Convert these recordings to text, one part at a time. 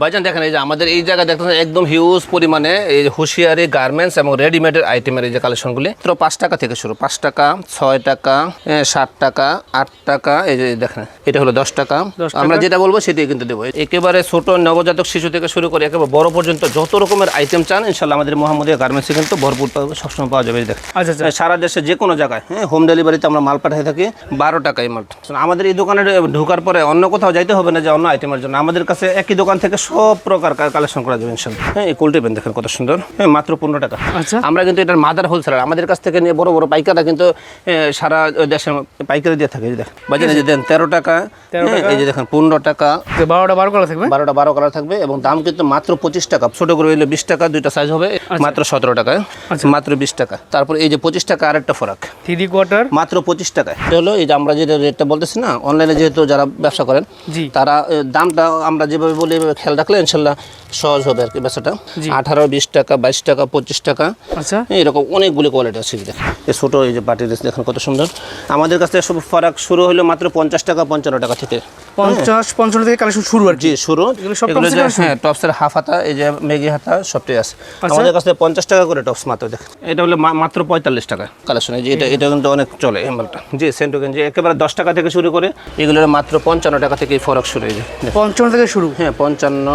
ভাইজান দেখেন এই যে আমাদের এই জায়গায় দেখতেছেন একদম হিউজ পরিমাণে এই হুঁশিয়ারি গার্মেন্টস এবং রেডিমেডের আইটেমের এই যে কালেকশনগুলি মাত্র পাঁচ টাকা থেকে শুরু পাঁচ টাকা ছয় টাকা সাত টাকা আট টাকা এই যে দেখেন এটা হলো দশ টাকা। আমরা যেটা বলব সেটাই কিন্তু দেবো। একেবারে ছোট নবজাতক শিশু থেকে শুরু করে একেবারে বড় পর্যন্ত যত রকমের আইটেম চান ইনশাল্লাহ আমাদের মোহাম্মদিয়া গার্মেন্টসে কিন্তু ভরপুর সবসময় পাওয়া যাবে দেখেন। আচ্ছা আচ্ছা। সারা দেশে যে কোনো জায়গায় হ্যাঁ হোম ডেলিভারিতে আমরা মাল পাঠিয়ে থাকি বারো টাকা এই মালটা আমাদের এই দোকানে ঢোকার পরে অন্য কোথাও যাইতে হবে না যে অন্য আইটেমের জন্য। আমাদের কাছে একই দোকান থেকে সব প্রকার কালেকশন করা যাবে ইনশাল্লাহ হ্যাঁ এই কোল্টি পেন দেখেন কত সুন্দর। হ্যাঁ মাত্র পনেরো টাকা। আচ্ছা। আমরা কিন্তু এটার মাদার হোলসেলার আমাদের কাছ থেকে নিয়ে বড় বড় পাইকাররা কিন্তু সারা দেশে পাইকারি দিয়ে থাকে দেখেন। বাজারে যে দেন তেরো টাকা হ্যাঁ, এই যে দেখেন পনেরো টাকা। বারোটা বারো করা থাকবে? বারোটা বারো কালার থাকবে এবং দাম কিন্তু মাত্র পঁচিশ টাকা। ছোট করে হইলে বিশ টাকা দুইটা সাইজ হবে মাত্র সতেরো টাকায় মাত্র বিশ টাকা। তারপর এই যে পঁচিশ টাকা আরেকটা ফরাক। Three quarter. মাত্র পঁচিশ টাকা এটা হলো এই যে আমরা যে রেটটা বলতেছি না অনলাইনে যেহেতু যারা ব্যবসা করেন। তারা দামটা আমরা যেভাবে বলি এভাবে খেয়াল রাখলে ইনশাল্লাহ সহজ হবে আর কি বেচাটা আঠারো বিশ টাকা বাইশ টাকা পঁচিশ টাকা। আচ্ছা। এরকম অনেকগুলি কোয়ালিটি আছে এই ছোটো এই যে পার্টি দেখেন কত সুন্দর। আমাদের কাছে সব ফারাক শুরু হলো মাত্র পঞ্চাশ টাকা পঞ্চান্ন টাকা থেকে। পঞ্চাশ পঞ্চান্ন থেকে কালেকশন শুরু আর জি শুরু? হ্যাঁ টপসের হাফ হাতা এই যে মেগি হাতা সবটাই আছে। আচ্ছা। আমাদের কাছে পঞ্চাশ টাকা করে টপস মাত্র দেখ। এটা হলো মাত্র পঁয়তাল্লিশ টাকা। কালেকশন এই যে এটা এটা কিন্তু অনেক চলে এই মালটা। জি সেন্টু গেঞ্জি একেবারে দশ টাকা থেকে শুরু করে এগুলোর মাত্র পঞ্চান্ন টাকা থেকে ফরক শুরু এই যে দেখুন। পঞ্চান্ন থেকে শুরু? হ্যাঁ পঞ্চান্ন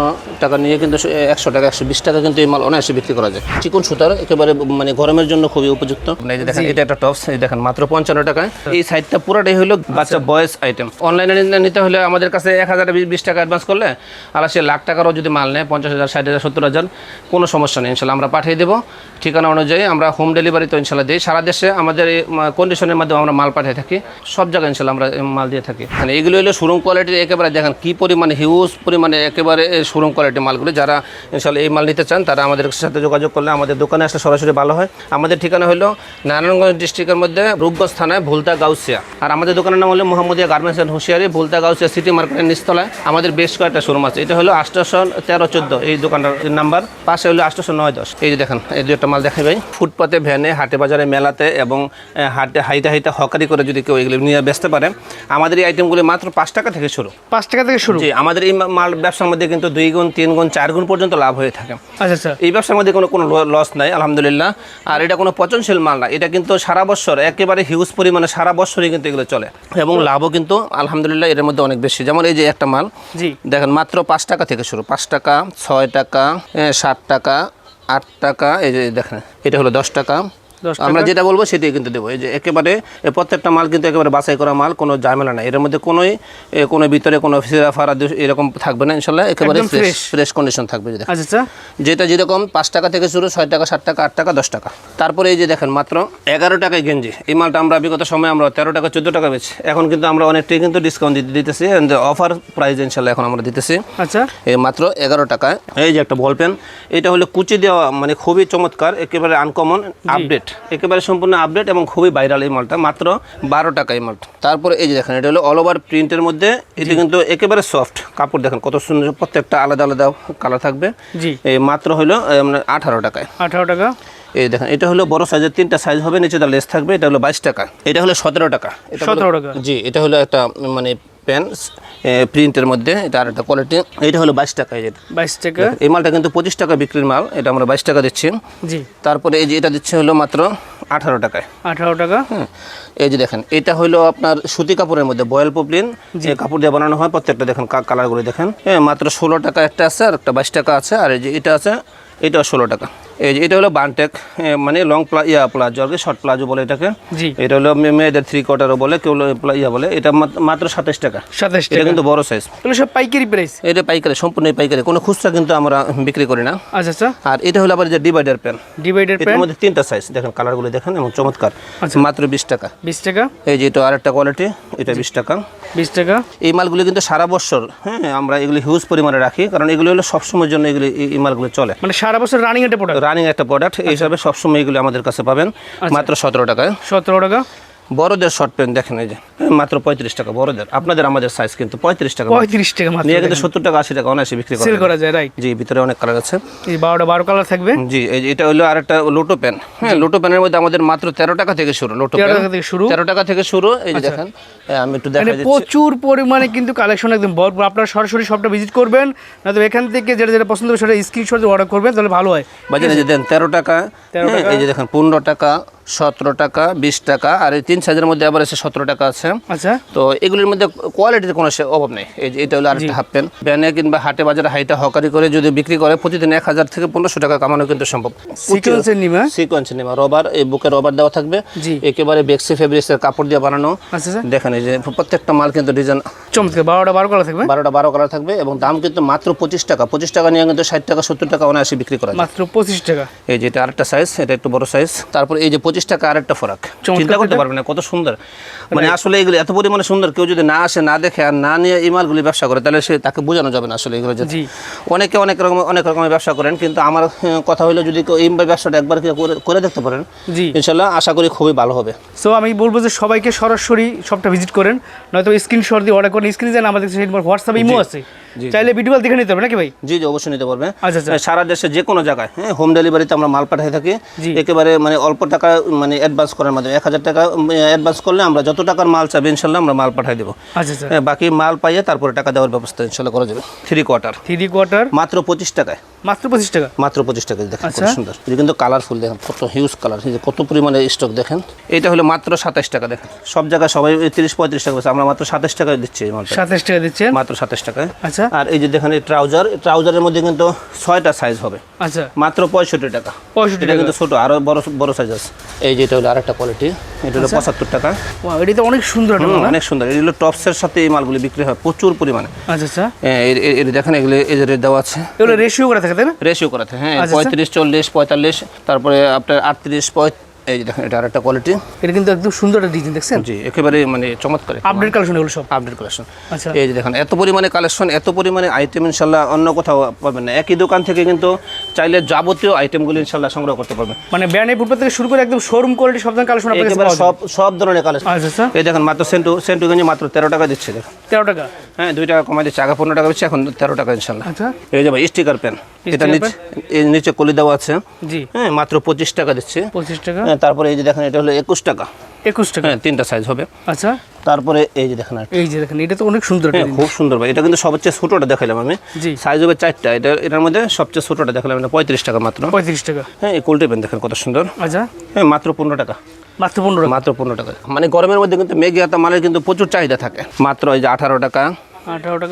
টাকা নিয়ে কিন্তু একশো টাকা একশো বিশ টাকা কিন্তু এই মাল অনায়াসে বিক্রি করা যায়। চিকন সুতার একেবারে মানে গরমের জন্য খুবই উপযুক্ত। এই যে দেখেন এটা একটা টপস এই দেখেন মাত্র পঞ্চান্ন টাকায়। এই সাইডটা পুরোটাই হলো বাচ্চা বয়েস আইটেম অনলাইনে নিতে হলে আমাদের কাছে এক হাজার বিশ টাকা অ্যাডভান্স করলে আর সে লাখ টাকারও যদি মাল নেয়, পঞ্চাশ হাজার, ষাট হাজার, সত্তর হাজার, কোনো সমস্যা নেই, ইনশাল্লাহ আমরা পাঠিয়ে দেবো। ঠিকানা অনুযায়ী আমরা হোম ডেলিভারি তো ইনশাল্লাহ দিই। সারা দেশে আমাদের এই কন্ডিশনের মাধ্যমে আমরা মাল পাঠিয়ে থাকি। সব জায়গায় ইনশাল্লাহ আমরা মাল দিয়ে থাকি। মানে এগুলো হলো শোরুম কোয়ালিটির একেবারে দেখেন কী পরিমাণে হিউজ পরিমাণে একেবারে শোরুম কোয়ালিটির মালগুলো। যারা ইনশাল্লাহ এই মাল নিতে চান, তারা আমাদের সাথে যোগাযোগ করলে আমাদের দোকানে আসলে সরাসরি ভালো হয়। আমাদের ঠিকানা হলো নারায়ণগঞ্জ ডিস্ট্রিক্টের মধ্যে রূপগঞ্জ থানায় ভুলতা গাউসিয়া। আর আমাদের দোকানের নাম হলো মোহাম্মদিয়া গার্মেন্টস অ্যান্ড হুঁশিয়ারি ভুলতা গাউসিয়া সিটি মার্কেটের নিচতলায়। আমাদের বেশ কয়েকটা শোরুম আছে। এটা হলো আষ্টশো তেরো চোদ্দ, এই দোকানটার নাম্বার পাশে হলো আষ্টশো নয় দশ। এই যে দেখেন, এই দুইটা মাল দেখাই ভাই ফুটপাতে ভ্যানে হাটে বাজারে মেলাতে এবং হাটে হাইতে হাইতে হকারি করে যদি কেউ এগুলো নিয়ে বেচতে পারে আমাদের এই আইটেমগুলি মাত্র পাঁচ টাকা থেকে শুরু। পাঁচ টাকা থেকে শুরু? জি আমাদের এই মাল ব্যবসার মধ্যে কিন্তু দুই গুণ তিন গুণ চার গুণ পর্যন্ত লাভ হয়ে থাকে। আচ্ছা আচ্ছা। এই ব্যবসার মধ্যে কোনো কোনো লস নাই আলহামদুলিল্লাহ। আর এটা কোনো পচনশীল মাল না এটা কিন্তু সারা বছর একেবারে হিউজ পরিমাণে সারা বছরই কিন্তু এগুলো চলে। এবং লাভও কিন্তু আলহামদুলিল্লাহ এর মধ্যে অনেক বেশি। যেমন এই যে একটা মাল জি। দেখেন মাত্র পাঁচ টাকা থেকে শুরু। পাঁচ টাকা ছয় টাকা সাত টাকা আট টাকা এই যে দেখেন এটা হলো দশ টাকা। আমরা যেটা বলব সেটাই কিন্তু দেবো। এই যে একেবারে প্রত্যেকটা মাল কিন্তু একেবারে বাছাই করা মাল কোনো ঝামেলা নাই। এর মধ্যে কোনোই কোনো ভিতরে কোনো ফিরা ফারা এরকম থাকবে না ইনশাল্লাহ। একেবারে ফ্রেশ ফ্রেশ কন্ডিশন থাকবে যে দেখেন। আচ্ছা আচ্ছা। যেটা যেরকম পাঁচ টাকা থেকে শুরু ছয় টাকা সাত টাকা আট টাকা দশ টাকা। তারপরে এই যে দেখেন মাত্র এগারো টাকায় গেঞ্জি। এই মালটা আমরা বিগত সময় আমরা তেরো টাকা চোদ্দ টাকা বেছি এখন কিন্তু আমরা অনেকটাই কিন্তু ডিসকাউন্ট দিতে দিতেছি অফার প্রাইস ইনশাল্লাহ এখন আমরা দিতেছি। আচ্ছা। এই মাত্র এগারো টাকায়। এই যে একটা বল পেন এটা হলো কুচি দেওয়া মানে খুবই চমৎকার একেবারে আনকমন আপডেট একেবারে সম্পূর্ণ আপডেট এবং খুবই ভাইরাল এই মালটা মাত্র বারো টাকা এই মালটা। তারপরে এই যে দেখেন এটা হলো অল ওভার প্রিন্টের মধ্যে এটি কিন্তু একেবারে সফট কাপড় দেখেন কত সুন্দর প্রত্যেকটা আলাদা আলাদা কালার থাকবে। জি। এই মাত্র হলো আঠারো টাকায়। আঠারো টাকা। এই দেখেন এটা হলো বড় সাইজের তিনটা সাইজ হবে নিচে তার লেস থাকবে এটা হলো বাইশ টাকা। এটা হলো সতেরো টাকা। সতেরো টাকা। জি এটা হলো একটা মানে প্যান প্রিন্টের মধ্যে এটা আর একটা কোয়ালিটি এটা হলো বাইশ টাকা এই যেটা বাইশ টাকা। এই মালটা কিন্তু পঁচিশ টাকা বিক্রির মাল এটা আমরা বাইশ টাকা দিচ্ছি। জি। তারপরে এই যে এটা দিচ্ছে হলো মাত্র আঠারো টাকায়। আঠারো টাকা। হ্যাঁ এই যে দেখেন এটা হলো আপনার সুতি কাপড়ের মধ্যে বয়েল পপলিন যে কাপড় দিয়ে বানানো হয় প্রত্যেকটা দেখেন কালারগুলো দেখেন। হ্যাঁ মাত্র ষোলো টাকা একটা আছে আর একটা বাইশ টাকা আছে আর এই যে এটা আছে এটাও ষোলো টাকা। এই যে এটা হলো বানটেক মানে লং প্লা ইয়া প্লাজো আর কি শর্ট প্লাজো বলে এটাকে। জি। এটা হলো মেয়েদের থ্রি কোয়ার্টারও বলে কেউ প্লা- ইয়া বলে। এটা মাত- মাত্র সাতাশ টাকা। সাতাশ এটা টাকা। কিন্তু বড় সাইজ এগুলো সব পাইকারি প্রাইস এটা পাইকারি সম্পূর্ণ পাইকারি। কোনো খুচরা কিন্তু আমরা বিক্রি করি না। আচ্ছা আচ্ছা। আর এটা হলো আবার যে ডিভাইডার পেন ডিভাইডার এটার প্যান্ট মধ্যে তিনটা সাইজ দেখেন কালারগুলো দেখেন এবং চমৎকার। মাত্র বিশ টাকা। বিশ টাকা? এই যে এটা আরেকটা কোয়ালিটি এটা বিশ টাকা। বিশ টাকা? এই মালগুলো কিন্তু সারা বছর হ্যাঁ আমরা এগুলি হিউজ পরিমাণে রাখি কারণ এগুলো হলো সবসময়ের জন্য এগুলি এই- মালগুলো চলে। মানে সারা বছর রানিং একটা প্রোডাক্ট রানিং একটা প্রোডাক্ট এই হিসাবে সবসময় এগুলো আমাদের কাছে পাবেন মাত্র সতেরো টাকায়। সতেরো টাকা। বড়দের শর্ট প্যান্ট দেখেন এই যে মাত্র পঁয়ত্রিশ টাকা বড়দের। আপনাদের আমাদের সাইজ কিন্তু পঁয়ত্রিশ টাকা পঁয়ত্রিশ টাকা নিয়ে কিন্তু সত্তর টাকা আশি টাকা অনায়াসে বিক্রি সেল করা যায় রাইট জি ভিতরে অনেক কালার আছে। এই বারোটা বারো কালার থাকবে? জি এই যে এটা হলো আর একটা লোটো প্যান হ্যাঁ লোটো প্যানের মধ্যে আমাদের মাত্র তেরো টাকা থেকে শুরু লোটো 13 টাকা থেকে শুরু? তেরো টাকা থেকে শুরু এই যে দেখেন আমি একটু মানে দেখা দিচ্ছি। প্রচুর পরিমাণে কিন্তু কালেকশন একদম ভরপুর। আপনারা সরাসরি সবটা ভিজিট করবেন না তো এখান থেকে যেটা যেটা পছন্দ হবে সেটা স্ক্রিনশট অর্ডার করবেন তাহলে ভালো হয়। বাজারে যে দেন তেরো টাকা 13 হ্যাঁ, এই যে দেখেন পনেরো টাকা সতেরো টাকা বিশ টাকা আর এই তিন সাইজের মধ্যে আবার এসে সতেরো টাকা আছে। আচ্ছা। তো এগুলির মধ্যে কোয়ালিটির কোনো সে অভাব নেই। এই যে এটা হলো আরেকটা হাফ প্যান্ট ব্যানে কিংবা হাটে বাজারে হাইটা হকারি করে যদি বিক্রি করে প্রতিদিন এক হাজার থেকে পনেরোশো টাকা কামানো কিন্তু সম্ভব। সিকোয়েন্সের নিমা? সিকোয়েন্স নেওয়া রবার এই বুকে রবার দেওয়া থাকবে। একেবারে বেক্সি ফেব্রিক্সের কাপড় দিয়ে বানানো। আচ্ছা স্যার দেখেন এই যে প্রত্যেকটা মাল কিন্তু ডিজাইন চমৎকার। বারোটা বারো কালার থাকবে? বারোটা বারো কালার থাকবে এবং দাম কিন্তু মাত্র পঁচিশ টাকা। পঁচিশ টাকা নিয়ে কিন্তু ষাট টাকা সত্তর টাকা অনায়াসে বিক্রি করা মাত্র পঁচিশ টাকা। এই যে এটা আরেকটা সাইজ এটা একটু বড় সাইজ তারপর এই যে পঁচিশ টাকা আরেকটা ফরাক। চিন্তা করতে। পারবেন না কত সুন্দর। মানে আসলে এগুলো এত পরিমাণে সুন্দর কেউ যদি না আসে না দেখে আর না নিয়ে এই মালগুলি ব্যবসা করে তাহলে সে তাকে বোঝানো যাবে না আসলে এগুলো যে জি। অনেকে অনেক রকম অনেক রকমের ব্যবসা করেন কিন্তু আমার কথা হলো যদি এই ব্যবসাটা একবার করে- দেখতে পারেন জি। ইনশাল্লাহ আশা করি খুবই ভালো হবে। সো আমি বলব যে সবাইকে সরাসরি সবটা ভিজিট করেন নয়তো স্ক্রিনশট দিয়ে অর্ডার করেন স্ক্রিনে যেন আমাদের সেই হোয়াটসঅ্যাপ ইমো আছে। চাইলে ভিডিও দেখে নিতে হবে নাকি ভাই? জি জি অবশ্যই নিতে পারবে আচ্ছা, আচ্ছা। সারা দেশে যে কোনো জায়গায় হ্যাঁ হোম ডেলিভারিতে আমরা মাল পাঠিয়ে থাকি। একেবারে মানে অল্প টাকা মানে অ্যাডভান্স করার মাধ্যমে। এক হাজার টাকা অ্যাডভান্স করলে আমরা যত টাকার মাল চাবে ইনশাল্লাহ আমরা মাল পাঠিয়ে দেবো। আচ্ছা হ্যাঁ, বাকি মাল পাইয়ে তারপরে টাকা দেওয়ার ব্যবস্থা ইনশাল্লাহ করা যাবে। থ্রি কোয়ার্টার থ্রি কোয়ার্টার মাত্র পঁচিশ টাকায়। মাত্র পঁচিশ টাকা? মাত্র পঁচিশ টাকা দেখেন কত আচ্ছা। সুন্দর এটা কিন্তু কালারফুল দেখেন কত হিউজ কালার কত পরিমাণে স্টক দেখেন। এটা হলো মাত্র সাতাশ টাকা দেখেন। সব জায়গায় সবাই তিরিশ পঁয়ত্রিশ টাকা আমরা মাত্র সাতাশ টাকায় দিচ্ছি সাতাশ টাকা দিচ্ছে মাত্র সাতাশ টাকায়। আচ্ছা। আর এই যে দেখেন এই ট্রাউজার ট্রাউজারের মধ্যে কিন্তু ছয়টা সাইজ হবে। আচ্ছা। মাত্র পঁয়ষট্টি টাকা। পঁয়ষট্টি টাকা। কিন্তু ছোট আরও বড় বড় সাইজ আছে। এই যে এটা হলো আরেকটা কোয়ালিটি এটা হলো পঁচাত্তর টাকা। এটা তো অনেক সুন্দর মাল, অনেক সুন্দর। এগুলো টপসের সাথে এই মালগুলি বিক্রি হয় প্রচুর পরিমাণে। হ্যাঁ? আচ্ছা আচ্ছা। হ্যাঁ, দেখেন এগুলো এই যে রেট দেওয়া আছে। এগুলো রেশিও করা থাকে তাই না? রেশিও করা থাকে হ্যাঁ আচ্ছা, আচ্ছা। পঁয়ত্রিশ চল্লিশ পঁয়তাল্লিশ তারপরে আপনার আটত্রিশ পঁয় এই দেখেন এটা আরেকটা কোয়ালিটি এটা কিন্তু একদম সুন্দর একটা ডিজাইন দেখছেন? জি একেবারে মানে চমৎকার আপডেট কালেকশন এগুলো সব? আপডেট কালেকশন আচ্ছা। এই যে দেখেন এত পরিমাণে কালেকশন এত পরিমাণে আইটেম ইনশাল্লাহ অন্য কোথাও পাবেন না। একই দোকান থেকে কিন্তু চাইলে যাবতীয় আইটেমগুলি ইনশাল্লাহ সংগ্রহ করতে পারবেন। মানে ব্যান্ড ফুটপাত থেকে শুরু করে একদম শোরুম কোয়ালিটি সব ধরনের কালেকশন একেবারে সব সব ধরনের কালেকশন আচ্ছা আচ্ছা। এই দেখেন মাত্র সেন্টু সেন্টু গেঞ্জি মাত্র তেরো টাকা দিচ্ছে দেখেন। তেরো টাকা? হ্যাঁ দুই টাকা কমাই দিচ্ছে আগে পনেরো টাকা দিচ্ছে এখন তেরো টাকা ইনশাল্লাহ। আচ্ছা। এই যে ভাই স্টিকার পেন এটা নিচে কলি দেওয়া আছে। জি। হ্যাঁ মাত্র পঁচিশ টাকা দিচ্ছে। পঁচিশ টাকা। হ্যাঁ তারপরে এই যে দেখেন এটা হলো একুশ টাকা। একুশ টাকা। হ্যাঁ তিনটা সাইজ হবে। আচ্ছা। তারপরে এই যে দেখেন এই যে দেখেন এটা তো অনেক সুন্দর হ্যাঁ খুব সুন্দর ভাই। এটা কিন্তু সবচেয়ে ছোটোটা দেখালাম আমি। জি। সাইজ হবে চারটা। এটা এটার মধ্যে সবচেয়ে ছোটোটা দেখালাম এটা পঁয়ত্রিশ টাকা মাত্র। পঁয়ত্রিশ টাকা। হ্যাঁ এই কোল্টে পেন দেখেন কত সুন্দর। আচ্ছা। হ্যাঁ মাত্র পনেরো টাকা। মাত্র পনেরো মাত্র পনেরো টাকা। মানে গরমের মধ্যে কিন্তু মেঘে হাতা মালের কিন্তু প্রচুর চাহিদা থাকে। মাত্র এই যে আঠারো টাকা।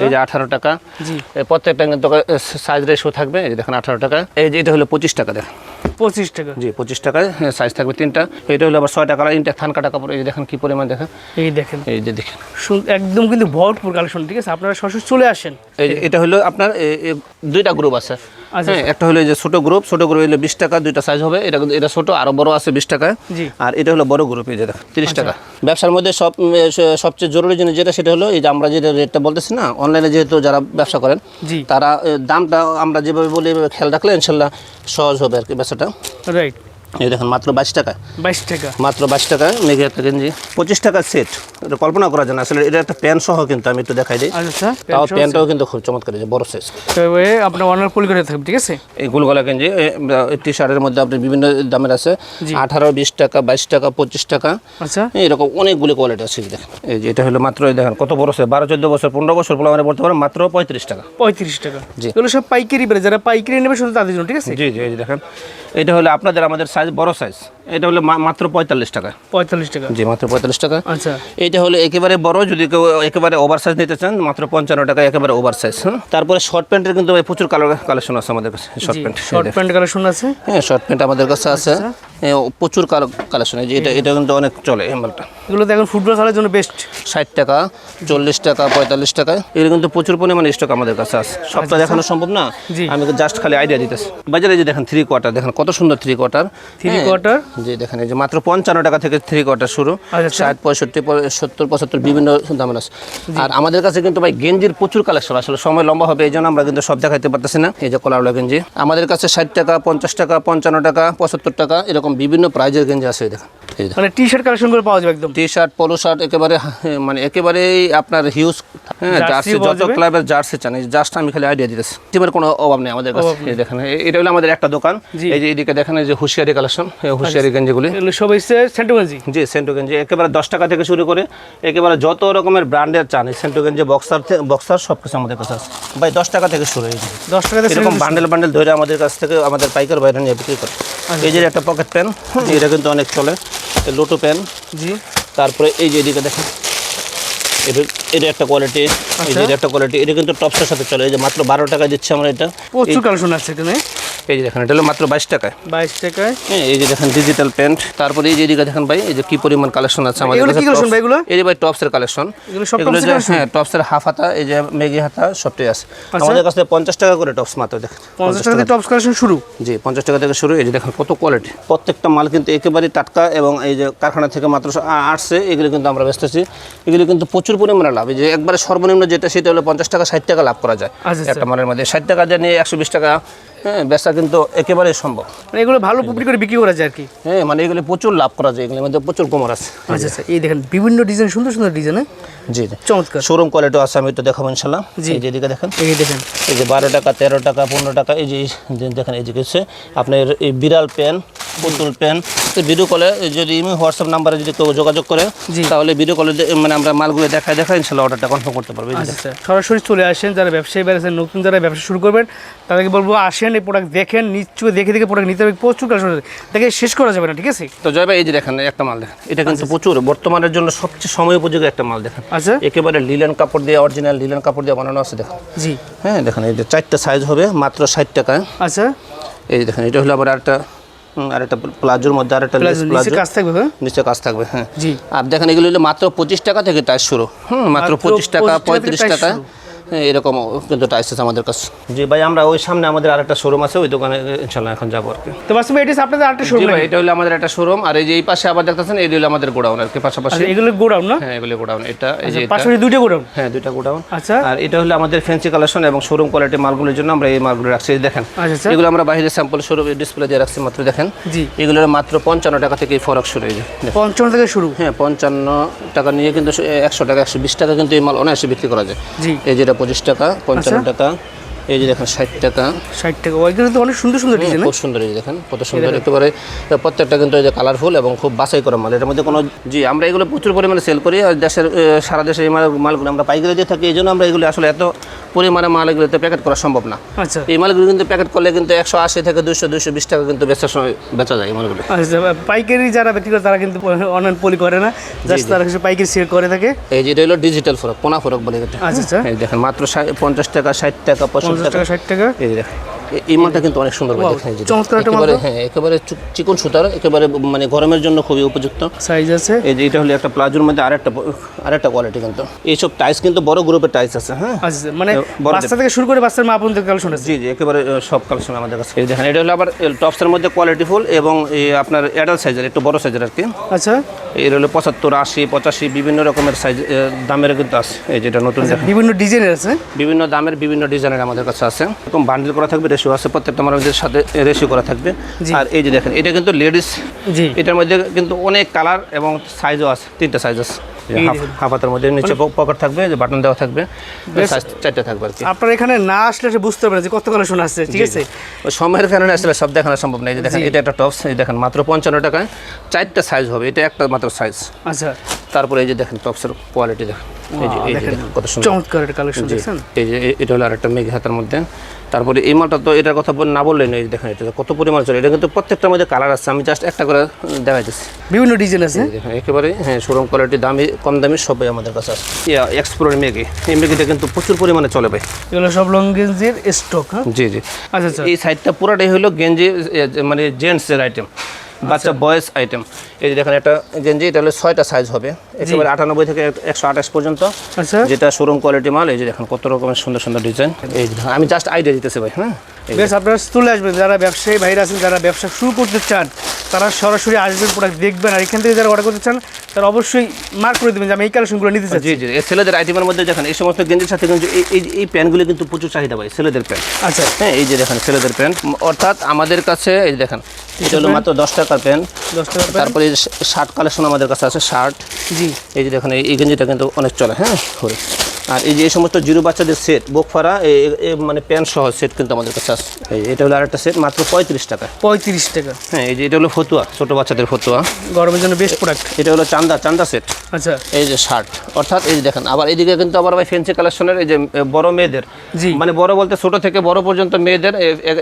এই যে আঠারো টাকা। জি। প্রত্যেকটা কিন্তু সাইজ রেশো থাকবে এই যে দেখেন আঠারো টাকা। এই যে এটা হলো পঁচিশ টাকা দেখেন। পঁচিশ টাকা। জি পঁচিশ টাকায় সাইজ থাকবে তিনটা। এটা হলো আবার ছয় টাকা ইনটা থান কাটা কাপড় এই যে দেখেন কি পরিমাণ দেখেন। এই দেখেন। এই যে দেখেন। একদম কিন্তু ভরপুর কালেকশন ঠিক আছে? আপনারা সরাসরি চলে আসেন। এই যে এটা হলো আপনার দুইটা গ্রুপ আছে। হ্যাঁ একটা হলো যে ছোট গ্রুপ ছোট গ্রুপ হলো বিশ টাকা দুইটা সাইজ হবে। এটা এটা ছোট আরও বড় আছে বিশ টাকা। আর এটা হলো বড় গ্রুপ এই যে তিরিশ আচ্ছা। টাকা। ব্যবসার মধ্যে সব সবচেয়ে জরুরি জিনিস যেটা সেটা হলো এই যে আমরা যেটা রেটটা বলতেছি না অনলাইনে যেহেতু যারা ব্যবসা করেন তারা দামটা আমরা যেভাবে বলি খেয়াল রাখলে ইনশাল্লাহ সহজ হবে আর কি ব্যবসাটা। রাইট এই দেখেন মাত্র বাইশ টাকা। বাইশ টাকা। মাত্র বাইশ টাকায় মেঘে একটা গেঞ্জি। পঁচিশ টাকার সেট এটা কল্পনা করা যায় না আসলে এটা একটা প্যান্ট সহ কিন্তু আমি একটু দেখাই দিই। আচ্ছা তাও প্যান্টটাও কিন্তু খুব চমৎকার যে বড় সাইজ আপনার অনার করে থাকবে ঠিক আছে? এই গুলগলা গেঞ্জি টি শার্টের মধ্যে আপনি বিভিন্ন দামের আছে। আঠারো বিশ টাকা বাইশ টাকা পঁচিশ টাকা। আচ্ছা। এরকম অনেকগুলি কোয়ালিটি আছে এই দেখেন। এই যে এটা হলো মাত্র দেখেন কত বড় সাইজ বারো চোদ্দ বছর পনেরো বছর পোলা মানে বলতে পারেন মাত্র পঁয়ত্রিশ টাকা। পঁয়ত্রিশ টাকা। জি। এগুলো সব পাইকারি বেড়ে যারা পাইকারি নেবে শুধু তাদের জন্য ঠিক আছে? জি জি দেখেন। এটা হলো আপনাদের আমাদের সাইজ বড় সাইজ। এটা হলো মাত্র পঁয়তাল্লিশ টাকা। পঁয়তাল্লিশ টাকা। জি মাত্র পঁয়তাল্লিশ টাকা। আচ্ছা। এইটা হলো একেবারে বড় যদি কেউ একেবারে ওভার সাইজ নিতে চান মাত্র পঞ্চান্ন টাকা একেবারে ওভার সাইজ হ্যাঁ তারপরে শর্ট প্যান্টের কিন্তু ভাই প্রচুর কালার কালেকশন আছে আমাদের কাছে short pant short pant collection আছে? হ্যাঁ শর্ট প্যান্ট আমাদের কাছে আছে। এ, প্রচুর কালেকশন আছে এটা এটা কিন্তু অনেক চলে মালটা। এগুলো তো এখন ফুটবল খেলার জন্য বেস্ট ষাট টাকা চল্লিশ টাকা পঁয়তাল্লিশ টাকা এগুলো কিন্তু প্রচুর পরিমাণে স্টক আমাদের কাছে আছে। সবটা দেখানো সম্ভব না। আমি জাস্ট খালি আইডিয়া দিতেছি। বাজারে যে দেখেন থ্রি কোয়ার্টার দেখেন কত সুন্দর থ্রি কোয়ার্টার থ্রি কোয়ার্টার জি দেখেন এই যে মাত্র পঞ্চান্ন টাকা থেকে থ্রি কোয়ার্টার শুরু। আচ্ছা। ষাট পঁয়ষট্টি সত্তর পঁচাত্তর বিভিন্ন দাম আছে। আর আমাদের কাছে কিন্তু ভাই গেঞ্জির প্রচুর কালেকশন আসলে সময় লম্বা হবে এই জন্য আমরা কিন্তু সব দেখাইতে পারতেছি না। এই যে কলারওয়ালা গেঞ্জি। আমাদের কাছে ষাট টাকা পঞ্চাশ টাকা পঞ্চান্ন টাকা পঁচাত্তর টাকা এরকম বিভিন্ন প্রাইজের গেঞ্জি আছে দেখেন। মানে টি শার্ট কালেকশন করে পাওয়া যাবে একদম। টি শার্ট পোলো শার্ট একেবারে হ্যাঁ, মানে একেবারেই আপনার হিউজ হ্যাঁ জার্সি যত? ক্লাবের জার্সি চান জাস্ট আমি খালি আইডিয়া দিতেছি। টিমের কোনো অভাব নেই আমাদের কাছে। দেখেন এটা হলো আমাদের একটা দোকান। এই যে এইদিকে দেখেন যে হুঁশিয়ারি কালেকশন হুঁশিয়ারি গেঞ্জিগুলি। এগুলো সব হচ্ছে সেন্টু গেঞ্জি জি সেন্টু গেঞ্জি একেবারে দশ টাকা থেকে শুরু করে একেবারে যত রকমের ব্র্যান্ডের চান সেন্টু গেঞ্জি বক্সার বক্সার সব কিছু আমাদের কাছে আছে। ভাই দশ টাকা থেকে শুরু এই যে। দশ টাকাতে এরকম বান্ডেল বান্ডেল ধরে আমাদের কাছ থেকে আমাদের পাইকার বাইরে নিয়ে বিক্রি করে। এই যে একটা পকেট প্যান এটা কিন্তু অনেক চলে। লোটো পেন জি। তারপরে এই যে এদিকে দেখেন এটা একটা কোয়ালিটি এই যে এটা একটা কোয়ালিটি এটা কিন্তু টপসের সাথে চলে। এই যে মাত্র বারো টাকা দিচ্ছে আমরা এটা। প্রচুর কালেকশন আছে এখানে। এই যে দেখেন এটা হলো মাত্র বাইশ টাকায়। বাইশ টাকায়। হ্যাঁ এই যে দেখেন ডিজিটাল প্যান্ট তারপরে এই যে এদিকে দেখেন ভাই এই যে কি পরিমাণ কালেকশন আছে আমাদের? এই যে ভাই টপসের কালেকশন এগুলো যে হ্যাঁ টপসের হাফ হাতা এই যে মেগি হাতা সবটাই আছে। আচ্ছা। আমাদের কাছে পঞ্চাশ টাকা করে টপস মাত্র দেখেন। পঞ্চাশ টাকা টপস কালেকশন শুরু? জি পঞ্চাশ টাকা থেকে শুরু। এই যে দেখেন কত কোয়ালিটি প্রত্যেকটা মাল কিন্তু একেবারেই টাটকা এবং এই যে কারখানা থেকে মাত্র আসছে এগুলো কিন্তু আমরা বেচতেছি এগুলো কিন্তু প্রচুর পরিমাণে লাভ। এই যে একবারে সর্বনিম্ন যেটা সেটা হলো পঞ্চাশ টাকা ষাট টাকা লাভ করা যায় আচ্ছা, আচ্ছা। একটা মালের মধ্যে। ষাট টাকা দিয়ে নিয়ে একশো বিশ টাকা হ্যাঁ ব্যবসা কিন্তু একেবারেই সম্ভব। মানে এগুলো ভালো পুকুরি করে বিক্রি করা যায় আর কি? হ্যাঁ মানে এগুলো প্রচুর লাভ করা যায় এগুলোর মধ্যে প্রচুর কোমর আছে। আচ্ছা আচ্ছা এই দেখেন বিভিন্ন ডিজাইন সুন্দর সুন্দর ডিজাইন জি জি। চমৎকার। শোরুম কোয়ালিটি আছে আমি তো দেখাবো ইনশাল্লাহ জি। এই যে এদিকে দেখেন। এই দেখেন। এই যে বারো টাকা তেরো টাকা পনেরো টাকা এই যে দেখেন এই যে আপনার এই বিড়াল পেন পুতুল পেন তো ভিডিও কলে যদি হোয়াটসঅ্যাপ নাম্বারে যদি কেউ যোগাযোগ করে। তাহলে ভিডিও কলে মানে আমরা মালগুলো দেখায় দেখায় ইনশাল্লাহ অর্ডারটা কনফার্ম করতে পারব আচ্ছা আচ্ছা সরাসরি চলে আসেন যারা ব্যবসায়ী বেড়েছেন নতুন যারা ব্যবসা শুরু করবেন তাদেরকে বলব আসেন এই প্রোডাক্ট দেখেন নিশ্চয়ই দেখে দেখে প্রোডাক্ট নিতে হবে প্রচুর আছে দেখে শেষ করা যাবে না ঠিক আছে? তো জয় ভাই এই যে দেখেন একটা মাল দেখেন। এটা কিন্তু প্রচুর বর্তমানের জন্য সবচেয়ে সময় উপযোগী একটা মাল দেখেন। আচ্ছা। একেবারে লিলেন কাপড় দিয়ে অরিজিনাল লিলেন কাপড় দিয়ে বানানো আছে দেখেন। জি। হ্যাঁ দেখেন এই যে চারটা সাইজ হবে মাত্র ষাট টাকায়। আচ্ছা। এই যে দেখেন এটা হলো আবার আরেকটা হুম, আরেকটা প্লাজোর মধ্যে আরেকটা একটা লেস প্লাজো। কাজ থাকবে হ্যাঁ? নিচে কাজ থাকবে হ্যাঁ। জি। আর দেখেন এগুলো মাত্র পঁচিশ টাকা থেকে তার শুরু। হুম মাত্র পঁচিশ টাকা 25 টাকা থেকে পঁয়ত্রিশ টাকা। এরকম কিন্তু টাইস আছে আমাদের কাছে। জি ভাই আমরা ওই সামনে আমাদের আরেকটা শোরুম আছে ওই দোকানে ইনশাল্লাহ এখন যাব আর কি। তো বাস্তবে এটা আপনাদের আরেকটা জি শোরুম ভাই এটা হলো আমাদের একটা শোরুম আর এই যে এই পাশে আবার দেখতেছেন এই হলো আমাদের গোডাউন আর কি পাশাপাশি। আচ্ছা এগুলো গোডাউন না? হ্যাঁ এগুলো গোডাউন এটা এই যে এটা। পাশাপাশি দুইটা গোডাউন? হ্যাঁ দুইটা গোডাউন। আচ্ছা। আর এটা হলো আমাদের ফ্যান্সি কালেকশন এবং শোরুম কোয়ালিটি মালগুলোর জন্য আমরা এই মালগুলো রাখছি দেখেন। আচ্ছা আচ্ছা। এগুলো আমরা বাইরে স্যাম্পল স্বরূপ ডিসপ্লে দিয়ে রাখছি মাত্র দেখেন। জি। এগুলোর মাত্র পঞ্চান্ন টাকা থেকে ফরক শুরু হয়ে যায়। পঞ্চান্ন থেকে শুরু? হ্যাঁ পঞ্চান্ন টাকা নিয়ে কিন্তু একশো টাকা একশো বিশ টাকা কিন্তু এই মাল অনায়াসে বিক্রি করা যায়। জি। এই যেটা পঁচিশ টাকা পঞ্চান্ন আচ্ছা। টাকা এই যে দেখেন ষাট টাকা। ষাট টাকা। তো অনেক সুন্দর সুন্দর ডিজাইন খুব সুন্দর এই দেখেন কত সুন্দর একেবারে প্রত্যেকটা কিন্তু এই যে কালারফুল এবং খুব বাছাই করা মাল। এটার মধ্যে কোনো জি আমরা এগুলো প্রচুর পরিমাণে সেল করি আর দেশের সারা দেশে এই মাল মালগুলো আমরা পাইকারি দিয়ে থাকি এই জন্য আমরা এগুলো আসলে এত পরিমাণে মাল এগুলোতে প্যাকেট করা সম্ভব না। আচ্ছা। এই মালগুলো কিন্তু প্যাকেট করলে কিন্তু একশো আশি থেকে দুশো দুশো বিশ টাকা কিন্তু বেচার সময় বেচা যায় এই মালগুলো। আচ্ছা পাইকারি যারা ব্যক্তি করে তারা কিন্তু অনলাইন পলি করে না। জাস্ট তারা কিছু পাইকারি সেল করে থাকে। এই যে এটা হলো ডিজিটাল ফরক পোনা ফরক বলে আচ্ছা আচ্ছা। দেখেন মাত্র পঞ্চাশ টাকা ষাট টাকা পঁয়ষট্টি পঞ্চাশ টাকা ষাট টাকা? এই এই মালটা কিন্তু অনেক সুন্দর ভাই Wow, দেখেন এই যে চমৎকার একেবারে হ্যাঁ একেবারে চিকন সুতার একেবারে মানে গরমের জন্য খুবই উপযুক্ত। সাইজ আছে? এই যে এটা হলো একটা প্লাজোর মধ্যে আরেকটা আরেকটা কোয়ালিটি কিন্তু। এইসব টাইস কিন্তু বড় গ্রুপের টাইস আছে হ্যাঁ। আচ্ছা আচ্ছা, মানে বড় বাচ্চা থেকে শুরু করে বাচ্চার মা আপনাদের কালেকশন আছে? জি জি একেবারে সব কালেকশন আমাদের কাছে। এই দেখেন এটা হলো আবার টপসের মধ্যে কোয়ালিটিফুল এবং এই আপনার অ্যাডাল্ট সাইজের একটু বড় সাইজের আর কি। আচ্ছা। এর হলো পঁচাত্তর আশি পঁচাশি বিভিন্ন রকমের সাইজ দামের কিন্তু আছে। এই যেটা নতুন বিভিন্ন ডিজাইনের আছে? বিভিন্ন দামের বিভিন্ন ডিজাইনের আমাদের কাছে আছে। এরকম বান্ডিল করা থাকবে রেশিও আছে প্রত্যেকটা আমাদের সাথে রেশিও করা থাকবে। আর এই যে দেখেন এটা কিন্তু লেডিস এটার মধ্যে কিন্তু অনেক কালার এবং সাইজও আছে তিনটা সাইজ আছে। হাফ হাতের মধ্যে নিচে পকেট থাকবে যে বাটন দেওয়া থাকবে চারটে থাকবে আর কি। আপনার এখানে না আসলে বুঝতে যে কত কালেকশন আসছে ঠিক আছে? সময়ের কারণে আসলে সব দেখানো সম্ভব নয় যে দেখেন এটা একটা টপস দেখেন মাত্র পঞ্চান্ন টাকায় চারটা সাইজ হবে এটা একটা মাত্র সাইজ আচ্ছা। তারপরে এই যে দেখেন টপসের কোয়ালিটি দেখেন। এই যে এই কত সুন্দর। চমৎকার একটা কালেকশন দেখছেন? এই যে এটা হলো আরেকটা মেঘ হাতের মধ্যে। তারপরে এই মালটা তো এটার কথা না বললেই নয় দেখেন এটা কত পরিমাণ চলে। এটা কিন্তু প্রত্যেকটার মধ্যে কালার আছে আমি জাস্ট একটা করে দেখাইতেছি। বিভিন্ন ডিজাইন আছে? একেবারে হ্যাঁ শোরুম কোয়ালিটি দামি কম দামি সবই আমাদের কাছে আছে। এক্সপ্লোর মেঘে এই মেগিটা কিন্তু প্রচুর পরিমাণে চলে ভাই। এগুলো সব লং গেঞ্জির স্টক হ্যাঁ? জি জি। আচ্ছা আচ্ছা। এই সাইডটা পুরাটাই হলো গেঞ্জি মানে জেন্টসের আইটেম বাচ্চা বয়েস আইটেম। এই যে দেখেন একটা গেঞ্জি এটা হলো ছয়টা সাইজ হবে। একেবারে আটানব্বই থেকে একশো আঠাশ পর্যন্ত। আচ্ছা। যেটা শোরুম কোয়ালিটি মাল এই যে দেখেন কত রকমের সুন্দর সুন্দর ডিজাইন এই আমি জাস্ট আইডিয়া দিতেছি ভাই হ্যাঁ? বেশ আপনারা তুলে আসবেন। যারা ব্যবসায়ী ভাইরা আছেন যারা ব্যবসা শুরু করতে চান তারা সরাসরি আসবেন প্রোডাক্ট দেখবেন। আর এখান থেকে যারা অর্ডার করতে চান তারা অবশ্যই মার্ক করে দেবেন যে আমি এই কালেকশনগুলো নিতে চাই জি জি এই ছেলেদের আইটেমের মধ্যে দেখেন এই সমস্ত গেঞ্জির সাথে কিন্তু এই- এই প্যান্টগুলি কিন্তু প্রচুর চাহিদা পায় ছেলেদের প্যান্ট আচ্ছা। হ্যাঁ এই যে দেখেন ছেলেদের প্যান্ট অর্থাৎ আমাদের কাছে এই দেখেন এটা হলো মাত্র দশ টাকার প্যান্ট দশ টাকার তারপরে শার্ট কালেকশন আমাদের কাছে আছে শার্ট। জি। এই যে দেখেন এই- গেঞ্জিটা কিন্তু অনেক চলে হ্যাঁ? আর এই যে এই সমস্ত জিরো বাচ্চাদের সেট বুক ফাড়া এই- এই মানে প্যান্ট সহ সেট কিন্তু আমাদের কাছে আছে। এটা হলো আরেকটা সেট মাত্র পঁয়ত্রিশ টাকা। পঁয়ত্রিশ টাকা। হ্যাঁ এই যে এটা হলো ফতুয়া ছোট বাচ্চাদের ফতুয়া। গরমের জন্য বেস্ট প্রোডাক্ট এটা হলো চান্দা চান্দা সেট আচ্ছা। এই যে শার্ট অর্থাৎ এই যে দেখেন আবার এইদিকে কিন্তু আবার ভাই ফেন্সি কালেকশনের এই যে বড় মেয়েদের। জি। মানে বড় বলতে ছোট থেকে বড় পর্যন্ত মেয়েদের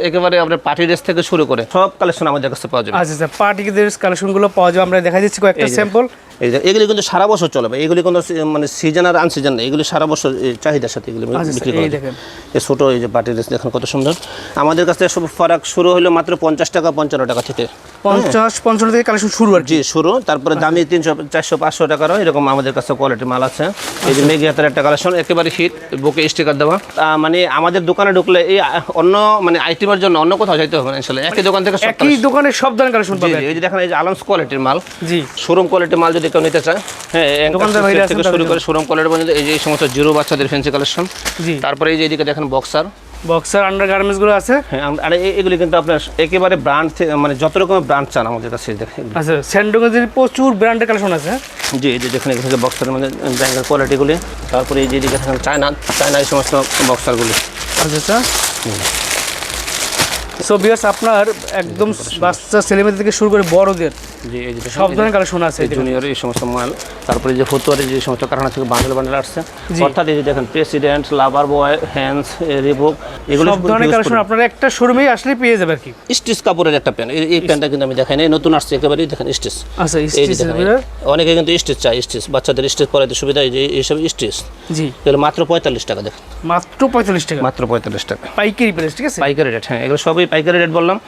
একেবারে আপনার পার্টি ড্রেস থেকে শুরু করে সব কালেকশন আমাদের কাছে পাওয়া যাবে। আচ্ছা আচ্ছা পার্টিদের কালেকশনগুলো পাওয়া যাবে। আমরা দেখা যাচ্ছি কয়েকটা স্যাম্পল এই যে এগুলি কিন্তু সারা বছর চলে ভাই। এগুলি কোনো মানে সিজন আর আনসিজন না এগুলি সারা বছর চাহিদার সাথে এগুলি আচ্ছা, বিক্রি এই করা। এই ছোট এই যে পার্টি ড্রেস দেখেন কত সুন্দর। আমাদের কাছে সব ফারাক শুরু হলো মাত্র পঞ্চাশ টাকা পঞ্চান্ন টাকা থেকে। পঞ্চাশ পঞ্চান্ন থেকে কালেকশন শুরু আর জি শুরু। তারপরে দামি তিনশো চারশো পাঁচশো টাকারও এরকম আমাদের কাছে কোয়ালিটি মাল আছে। এই যে মেঘি হাতের একটা কালেকশন একেবারে হিট বুকে স্টিকার দেওয়া। মানে আমাদের দোকানে ঢুকলে এই অন্য মানে আইটেমের জন্য অন্য কোথাও যাইতে হবে না একই দোকান থেকে সব একই দোকানে সব ধরনের কালেকশন পাবেন। এই যে দেখেন এই যে আলামস কোয়ালিটির মাল। জি। শোরুম কোয়ালিটির মাল যদি কেউ নিতে চায় হ্যাঁ থেকে শুরু করে শোরুম কোয়ালিটি পর্যন্ত এই যে এই সমস্ত জিরো বাচ্চাদের ফ্যান্সি কালেকশন জি। তারপরে এই যে এদিকে দেখেন বক্সার বক্সার আন্ডার গার্মেন্টসগুলো আছে। হ্যাঁ আর এগুলি কিন্তু আপনার একেবারে ব্র্যান্ড মানে যত রকমের ব্র্যান্ড চান আমাদের কাছে দেখেন আচ্ছা প্রচুর ব্র্যান্ডের কালেকশন আছে হ্যাঁ? জি এই যে দেখেন এখানে বক্সারের মধ্যে ব্র্যান্ডের কোয়ালিটিগুলি তারপরে এই যে এদিকে দেখেন চায়না চায়না এই সমস্ত বক্সারগুলি আচ্ছা আচ্ছা। সো বিয়ার্স আপনার একদম বাচ্চা ছেলেমেয়েদের থেকে শুরু করে বড়দের জি এই যে সব ধরনের কালেকশন আছে এই জুনিয়র এই সমস্ত মাল তারপরে যে ফতুয়ারের যে সমস্ত কারখানা থেকে বান্ডেল বান্ডেল আসছে অর্থাৎ এই যে দেখেন President Lover Boy Hands Reebok এগুলো সব ধরনের কালেকশন আপনারা একটা শোরুমেই আসলে পেয়ে যাবে আর কি। স্টিচ কাপড়ের একটা প্যান্ট এই প্যান্টটা কিন্তু আমি দেখাই নাই নতুন আসছে একেবারেই দেখেন স্টিচ আচ্ছা স্টিচ অনেকে কিন্তু স্টিচ চায় স্টিচ বাচ্চাদের স্টিচ পরাইতে সুবিধা এই যে এইসব স্টিচ জি। এগুলো মাত্র পঁয়তাল্লিশ টাকা দেখেন। মাত্র পঁয়তাল্লিশ টাকা। মাত্র পঁয়তাল্লিশ টাকা। পাইকারি প্রাইস ঠিক আছে? পাইকারি রেট হ্যাঁ এগুলো সবই পাইকারি রেট বললাম।